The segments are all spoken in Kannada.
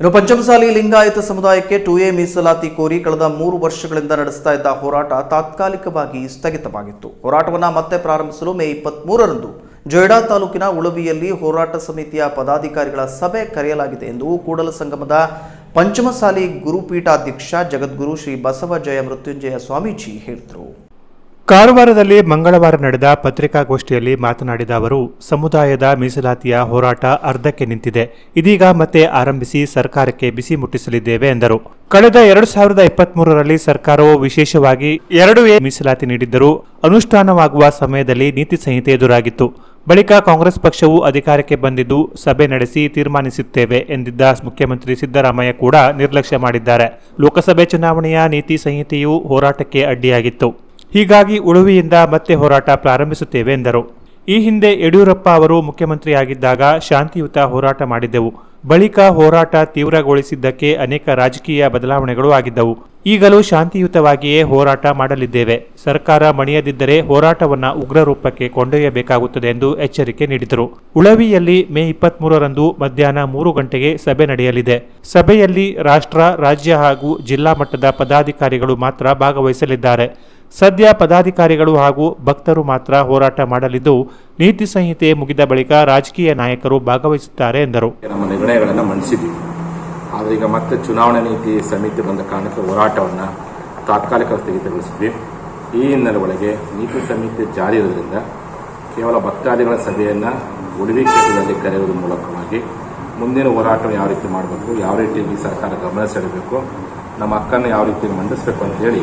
ಇನ್ನು ಪಂಚಮಸಾಲಿ ಲಿಂಗಾಯತ ಸಮುದಾಯಕ್ಕೆ ಟು ಎ ಮೀಸಲಾತಿ ಕೋರಿ ಕಳೆದ ಮೂರು ವರ್ಷಗಳಿಂದ ನಡೆಸ್ತಾ ಇದ್ದ ಹೋರಾಟ ತಾತ್ಕಾಲಿಕವಾಗಿ ಸ್ಥಗಿತವಾಗಿತ್ತು. ಹೋರಾಟವನ್ನು ಮತ್ತೆ ಪ್ರಾರಂಭಿಸಲು ಮೇ ಇಪ್ಪತ್ತ್ಮೂರರಂದು ಜೊಯ್ಡಾ ತಾಲೂಕಿನ ಉಳವಿಯಲ್ಲಿ ಹೋರಾಟ ಸಮಿತಿಯ ಪದಾಧಿಕಾರಿಗಳ ಸಭೆ ಕರೆಯಲಾಗಿದೆ ಎಂದು ಕೂಡಲ ಸಂಗಮದ ಪಂಚಮಸಾಲಿ ಗುರುಪೀಠಾಧ್ಯಕ್ಷ ಜಗದ್ಗುರು ಶ್ರೀ ಬಸವ ಜಯ ಮೃತ್ಯುಂಜಯ ಸ್ವಾಮೀಜಿ ಹೇಳಿದರು. ಕಾರವಾರದಲ್ಲಿ ಮಂಗಳವಾರ ನಡೆದ ಪತ್ರಿಕಾಗೋಷ್ಠಿಯಲ್ಲಿ ಮಾತನಾಡಿದ ಅವರು, ಸಮುದಾಯದ ಮೀಸಲಾತಿಯ ಹೋರಾಟ ಅರ್ಧಕ್ಕೆ ನಿಂತಿದೆ. ಇದೀಗ ಮತ್ತೆ ಆರಂಭಿಸಿ ಸರ್ಕಾರಕ್ಕೆ ಬಿಸಿ ಮುಟ್ಟಿಸಲಿದ್ದೇವೆ ಎಂದರು. ಕಳೆದ ಎರಡು ಸಾವಿರದ ಇಪ್ಪತ್ಮೂರರಲ್ಲಿ ಸರ್ಕಾರವು ವಿಶೇಷವಾಗಿ ಎರಡು ಎ ಮೀಸಲಾತಿ ನೀಡಿದ್ದರೂ ಅನುಷ್ಠಾನವಾಗುವ ಸಮಯದಲ್ಲಿ ನೀತಿ ಸಂಹಿತೆ ಎದುರಾಗಿತ್ತು. ಬಳಿಕ ಕಾಂಗ್ರೆಸ್ ಪಕ್ಷವು ಅಧಿಕಾರಕ್ಕೆ ಬಂದಿದ್ದು ಸಭೆ ನಡೆಸಿ ತೀರ್ಮಾನಿಸುತ್ತೇವೆ ಎಂದಿದ್ದ ಮುಖ್ಯಮಂತ್ರಿ ಸಿದ್ದರಾಮಯ್ಯ ಕೂಡ ನಿರ್ಲಕ್ಷ್ಯ ಮಾಡಿದ್ದಾರೆ. ಲೋಕಸಭೆ ಚುನಾವಣೆಯ ನೀತಿ ಸಂಹಿತೆಯು ಹೋರಾಟಕ್ಕೆ ಅಡ್ಡಿಯಾಗಿತ್ತು. ಹೀಗಾಗಿ ಉಳುವಿಯಿಂದ ಮತ್ತೆ ಹೋರಾಟ ಪ್ರಾರಂಭಿಸುತ್ತೇವೆ ಎಂದರು. ಈ ಹಿಂದೆ ಯಡಿಯೂರಪ್ಪ ಅವರು ಮುಖ್ಯಮಂತ್ರಿಯಾಗಿದ್ದಾಗ ಶಾಂತಿಯುತ ಹೋರಾಟ ಮಾಡಿದ್ದೆವು. ಬಳಿಕ ಹೋರಾಟ ತೀವ್ರಗೊಳಿಸಿದ್ದಕ್ಕೆ ಅನೇಕ ರಾಜಕೀಯ ಬದಲಾವಣೆಗಳು ಆಗಿದ್ದವು. ಈಗಲೂ ಶಾಂತಿಯುತವಾಗಿಯೇ ಹೋರಾಟ ಮಾಡಲಿದ್ದೇವೆ. ಸರ್ಕಾರ ಮಣಿಯದಿದ್ದರೆ ಹೋರಾಟವನ್ನು ಉಗ್ರ ರೂಪಕ್ಕೆ ಕೊಂಡೊಯ್ಯಬೇಕಾಗುತ್ತದೆ ಎಂದು ಎಚ್ಚರಿಕೆ ನೀಡಿದರು. ಉಳವಿಯಲ್ಲಿ ಮೇ ಇಪ್ಪತ್ಮೂರರಂದು ಮಧ್ಯಾಹ್ನ ಮೂರು ಗಂಟೆಗೆ ಸಭೆ ನಡೆಯಲಿದೆ. ಸಭೆಯಲ್ಲಿ ರಾಷ್ಟ್ರ, ರಾಜ್ಯ ಹಾಗೂ ಜಿಲ್ಲಾ ಮಟ್ಟದ ಪದಾಧಿಕಾರಿಗಳು ಮಾತ್ರ ಭಾಗವಹಿಸಲಿದ್ದಾರೆ. ಸದ್ಯ ಪದಾಧಿಕಾರಿಗಳು ಹಾಗೂ ಭಕ್ತರು ಮಾತ್ರ ಹೋರಾಟ ಮಾಡಲಿದ್ದು, ನೀತಿ ಸಂಹಿತೆ ಮುಗಿದ ಬಳಿಕ ರಾಜಕೀಯ ನಾಯಕರು ಭಾಗವಹಿಸುತ್ತಾರೆ ಎಂದರು. ನಮ್ಮ ನಿರ್ಣಯಗಳನ್ನು ಮಂಡಿಸಿದ್ವಿ ಆದರೆ ಈಗ ಮತ್ತೆ ಚುನಾವಣಾ ನೀತಿ ಸಮಿತಿ ಬಂದ ಕಾರಣಕ್ಕೆ ಹೋರಾಟವನ್ನು ತಾತ್ಕಾಲಿಕ ಸ್ಥಗಿತಗೊಳಿಸಿದ್ವಿ ಈ ಹಿನ್ನೆಲೆ ಒಳಗೆ ನೀತಿ ಸಮಿತಿ ಜಾರಿ ಇರೋದ್ರಿಂದ ಕೇವಲ ಭಕ್ತಾದಿಗಳ ಸಭೆಯನ್ನು ಉಳಿವಿ ಕ್ಷೇತ್ರದಲ್ಲಿ ಕರೆಯುವುದರ ಮೂಲಕವಾಗಿ ಮುಂದಿನ ಹೋರಾಟವನ್ನು ಯಾವ ರೀತಿ ಮಾಡಬೇಕು, ಯಾವ ರೀತಿಯಲ್ಲಿ ಸರ್ಕಾರ ಗಮನ ಸೆಳೆಬೇಕು, ನಮ್ಮ ಹಕ್ಕನ್ನು ಯಾವ ರೀತಿ ಮಂಡಿಸಬೇಕು ಅಂತ ಹೇಳಿ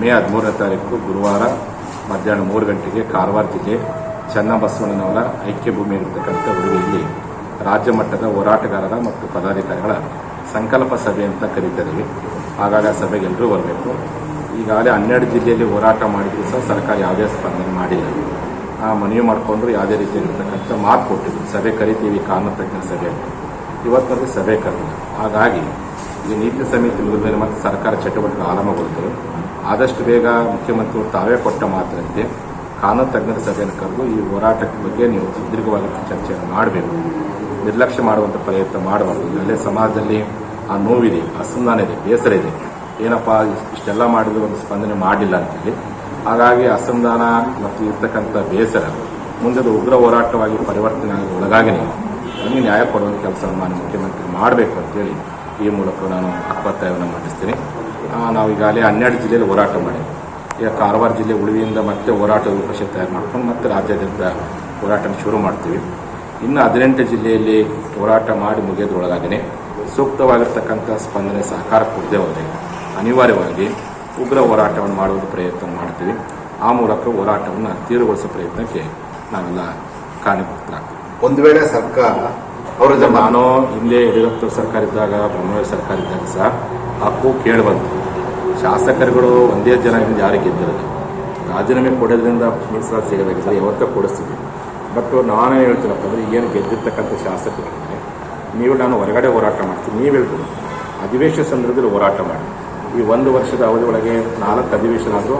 ಮೇ ಹದಿಮೂರನೇ ತಾರೀಕು ಗುರುವಾರ ಮಧ್ಯಾಹ್ನ ಮೂರು ಗಂಟೆಗೆ ಕಾರವಾರ ಜಿಲ್ಲೆ ಚನ್ನಬಸವಣ್ಣನವರ ಐಕ್ಯ ಭೂಮಿಯಲ್ಲಿರ್ತಕ್ಕಂಥ ಉಡುಗೆಯಲ್ಲಿ ರಾಜ್ಯ ಮಟ್ಟದ ಹೋರಾಟಗಾರರ ಮತ್ತು ಪದಾಧಿಕಾರಿಗಳ ಸಂಕಲ್ಪ ಸಭೆ ಅಂತ ಕರೀತಿದ್ದೀವಿ. ಹಾಗಾಗಿ ಆ ಸಭೆಗೆ ಎಲ್ಲರೂ ಬರಬೇಕು. ಈಗಾಗಲೇ ಹನ್ನೆರಡು ಜಿಲ್ಲೆಯಲ್ಲಿ ಹೋರಾಟ ಮಾಡಿದ್ರು ಸಹ ಸರ್ಕಾರ ಯಾವುದೇ ಸ್ಪಂದನೆ ಮಾಡಿಲ್ಲ. ಆ ಮನವಿ ಮಾಡಿಕೊಂಡ್ರು ಯಾವುದೇ ರೀತಿಯಲ್ಲಿರ್ತಕ್ಕಂಥ ಮಾತು ಕೊಟ್ಟಿದ್ರು. ಸಭೆ ಕರಿತೀವಿ, ಕಾನೂನು ತಜ್ಞರ ಸಭೆ ಅಂತ. ಇವತ್ತಿನಲ್ಲಿ ಸಭೆ ಕರೆದಿಲ್ಲ ಹಾಗಾಗಿ ಈ ನೀತಿ ಸಮಿತಿ ಮುಗಿದ ಮೇಲೆ ಮತ್ತೆ ಸರ್ಕಾರ ಚಟುವಟಿಕೆ ಆರಂಭಗೊಳ್ತವೆ ಆದಷ್ಟು ಬೇಗ ಮುಖ್ಯಮಂತ್ರಿಗಳು ತಾವೇ ಕೊಟ್ಟ ಮಾತಿನಂತೆ ಕಾನೂನು ತಜ್ಞರ ಸಭೆಯನ್ನು ಕರೆದು ಈ ಹೋರಾಟಕ್ಕೆ ಬಗ್ಗೆ ನೀವು ಸುದೀರ್ಘವಾಗಿ ಚರ್ಚೆಯನ್ನು ಮಾಡಬೇಕು. ನಿರ್ಲಕ್ಷ್ಯ ಮಾಡುವಂಥ ಪ್ರಯತ್ನ ಮಾಡಬಾರ್ದು. ಈಗಲೇ ಸಮಾಜದಲ್ಲಿ ಆ ನೋವಿದೆ ಅಸಮಾಧಾನ ಇದೆ ಬೇಸರ ಇದೆ. ಏನಪ್ಪ, ಇಷ್ಟೆಲ್ಲ ಮಾಡಿದ್ರು ಒಂದು ಸ್ಪಂದನೆ ಮಾಡಿಲ್ಲ ಅಂತೇಳಿ. ಹಾಗಾಗಿ ಅಸಮಾಧಾನ ಮತ್ತು ಇರ್ತಕ್ಕಂಥ ಬೇಸರ ಮುಂದೆದು ಉಗ್ರ ಹೋರಾಟವಾಗಿ ಪರಿವರ್ತನೆ ಆಗಿ ಒಳಗಾಗಿ ನಮಗೆ ನ್ಯಾಯ ಕೊಡುವಂಥ ಕೆಲಸ ಮಾನ್ಯ ಮುಖ್ಯಮಂತ್ರಿ ಮಾಡಬೇಕು ಅಂತೇಳಿ ಈ ಮೂಲಕ ನಾನು ಅಪ್ಪತ್ತಾಯವನ್ನು ಮಂಡಿಸ್ತೀನಿ. ನಾವು ಈಗಾಗಲೇ ಹನ್ನೆರಡು ಜಿಲ್ಲೆಯಲ್ಲಿ ಹೋರಾಟ ಮಾಡಿ ಈಗ ಕಾರವಾರ ಜಿಲ್ಲೆ ಉಳಿವಿಯಿಂದ ಮತ್ತೆ ಹೋರಾಟ ರೂಪಶೆ ತಯಾರು ಮಾಡ್ಕೊಂಡು ಮತ್ತೆ ರಾಜ್ಯಾದ್ಯಂತ ಹೋರಾಟ ಶುರು ಮಾಡ್ತೀವಿ. ಇನ್ನು ಹದಿನೆಂಟು ಜಿಲ್ಲೆಯಲ್ಲಿ ಹೋರಾಟ ಮಾಡಿ ಮುಗಿಯೋದ್ರೊಳಗಾಗೇ ಸೂಕ್ತವಾಗಿರ್ತಕ್ಕಂಥ ಸ್ಪಂದನೆ ಸಹಕಾರ ಕೊಡದೆ ಹೋದರೆ ಅನಿವಾರ್ಯವಾಗಿ ಉಗ್ರ ಹೋರಾಟವನ್ನು ಮಾಡುವ ಪ್ರಯತ್ನ ಮಾಡ್ತೀವಿ. ಆ ಮೂಲಕ ಹೋರಾಟವನ್ನು ತೀವ್ರಗೊಳಿಸೋ ಪ್ರಯತ್ನಕ್ಕೆ ನಾವೆಲ್ಲ ಕಾರಣೀಭೂತರಾಗ್ತೀವಿ. ಒಂದು ವೇಳೆ ಸರ್ಕಾರ ಅವರ ನಾನು ಹಿಂದೆ ಯಡಿಯೂರಪ್ಪ ಸರ್ಕಾರ ಇದ್ದಾಗ ಬೊಮ್ಮಾಯಿ ಸರ್ಕಾರ ಇದ್ದಾಗ ಸಹ ಹಕ್ಕು ಕೇಳಿ ಬಂತು ಶಾಸಕರುಗಳು ಒಂದೇ ಜನ ಯಾರು ಗೆದ್ದಿರೋದು ರಾಜೀನಾಮೆ ಕೊಡೋದ್ರಿಂದ ಮೀಸಲಾತಿ ಸರ್ ಯಾವತ್ತೂ ಕೊಡಿಸ್ತೀವಿ. ಬಟ್ ನಾನು ಹೇಳ್ತೀನಪ್ಪ ಅಂದರೆ ಏನು ಗೆದ್ದಿರ್ತಕ್ಕಂಥ ಶಾಸಕರಿಗೆ ನೀವು ನಾನು ಹೊರಗಡೆ ಹೋರಾಟ ಮಾಡ್ತೀನಿ ನೀವು ಹೇಳ್ತೀನಿ ಅಧಿವೇಶನ ಸಂದರ್ಭದಲ್ಲಿ ಹೋರಾಟ ಮಾಡಿ. ಈ ಒಂದು ವರ್ಷದ ಅವಧಿ ಒಳಗೆ ನಾಲ್ಕು ಅಧಿವೇಶನ ಆದರೂ.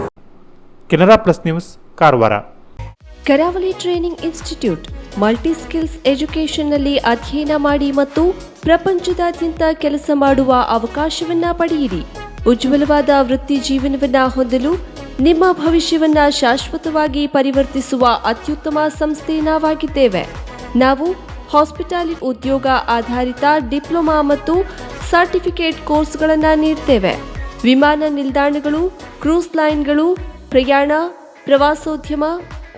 Canara plus news Karwar. Karavali training institute multi skills ಎಜುಕೇಷನ್ನಲ್ಲಿ ಅಧ್ಯಯನ ಮಾಡಿ ಮತ್ತು ಪ್ರಪಂಚದಾದ್ಯಂತ ಕೆಲಸ ಮಾಡುವ ಅವಕಾಶವನ್ನ ಪಡೆಯಿರಿ. ಉಜ್ವಲವಾದ ವೃತ್ತಿ ಜೀವನವನ್ನ ಹೊಂದಲು ನಿಮ್ಮ ಭವಿಷ್ಯವನ್ನ ಶಾಶ್ವತವಾಗಿ ಪರಿವರ್ತಿಸುವ ಅತ್ಯುತ್ತಮ ಸಂಸ್ಥೆ ನಾವಾಗಿದ್ದೇವೆ. ನಾವು ಹಾಸ್ಪಿಟಾಲಿ ಉದ್ಯೋಗ ಆಧಾರಿತ ಡಿಪ್ಲೊಮಾ ಮತ್ತು ಸರ್ಟಿಫಿಕೇಟ್ ಕೋರ್ಸ್ಗಳನ್ನು ನೀಡ್ತೇವೆ. ವಿಮಾನ ನಿಲ್ದಾಣಗಳು, ಕ್ರೂಸ್ ಲೈನ್ಗಳು, ಪ್ರಯಾಣ, ಪ್ರವಾಸೋದ್ಯಮ,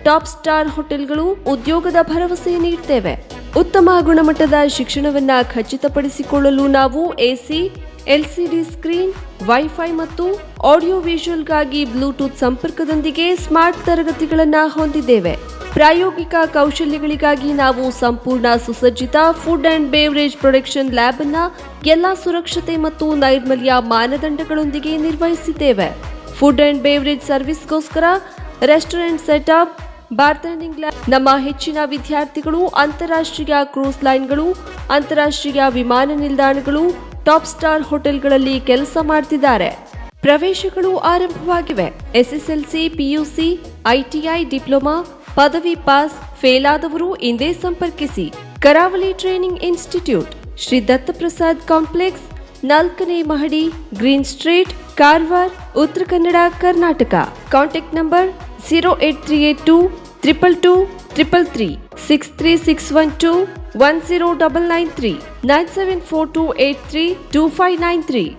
ಟಾಪ್ ಸ್ಟಾರ್ ಹೋಟೆಲ್ಗಳು ಉದ್ಯೋಗದ ಭರವಸೆ ನೀಡ್ತೇವೆ. ಉತ್ತಮ ಗುಣಮಟ್ಟದ ಶಿಕ್ಷಣವನ್ನ ಖಚಿತಪಡಿಸಿಕೊಳ್ಳಲು ನಾವು ಎಸಿ ಎಲ್ಸಿಡಿ ಸ್ಕ್ರೀನ್, ವೈಫೈ ಮತ್ತು ಆಡಿಯೋ ವಿಷುವಲ್ಗಾಗಿ ಬ್ಲೂಟೂತ್ ಸಂಪರ್ಕದೊಂದಿಗೆ ಸ್ಮಾರ್ಟ್ ತರಗತಿಗಳನ್ನು ಹೊಂದಿದ್ದೇವೆ. ಪ್ರಾಯೋಗಿಕ ಕೌಶಲ್ಯಗಳಿಗಾಗಿ ನಾವು ಸಂಪೂರ್ಣ ಸುಸಜ್ಜಿತ food and beverage production lab ಅನ್ನ ಎಲ್ಲಾ ಸುರಕ್ಷತೆ ಮತ್ತು ನೈರ್ಮಲ್ಯ ಮಾನದಂಡಗಳೊಂದಿಗೆ ನಿರ್ವಹಿಸಿದ್ದೇವೆ. ಫುಡ್ ಅಂಡ್ ಬೇವರೇಜ್ ಸರ್ವಿಸ್ಗೋಸ್ಕರ ರೆಸ್ಟೋರೆಂಟ್ ಸೆಟಪ್ ಬಾರ್ಟೆಂಡಿಂಗ್ ಲ್ಯಾಬ್ ನಮ್ಮ ಹೆಚ್ಚಿನ ವಿದ್ಯಾರ್ಥಿಗಳು, ಅಂತಾರಾಷ್ಟ್ರೀಯ ಕ್ರೂಸ್ ಲೈನ್ಗಳು, ಅಂತಾರಾಷ್ಟ್ರೀಯ ವಿಮಾನ ನಿಲ್ದಾಣಗಳು ಟಾಪ್ ಸ್ಟಾರ್ ಹೋಟೆಲ್ಗಳಲ್ಲಿ ಕೆಲಸ ಮಾಡ್ತಿದ್ದಾರೆ. ಪ್ರವೇಶಗಳು ಆರಂಭವಾಗಿವೆ. ಎಸ್ಎಸ್ಎಲ್ಸಿ, ಪಿಯುಸಿ ಐಟಿಐ ಡಿಪ್ಲೊಮಾ, ಪದವಿ ಪಾಸ್, ಫೇಲ್ ಆದವರು ಇಂದೇ ಸಂಪರ್ಕಿಸಿ. Karavali training institute Shri Dattaprasad complex, ನಾಲ್ಕನೇ ಮಹಡಿ, green street, Karwar, Uttara Kannada, Karnataka. Contact number zero eight three eight two triple two triple three, six three six one two 10993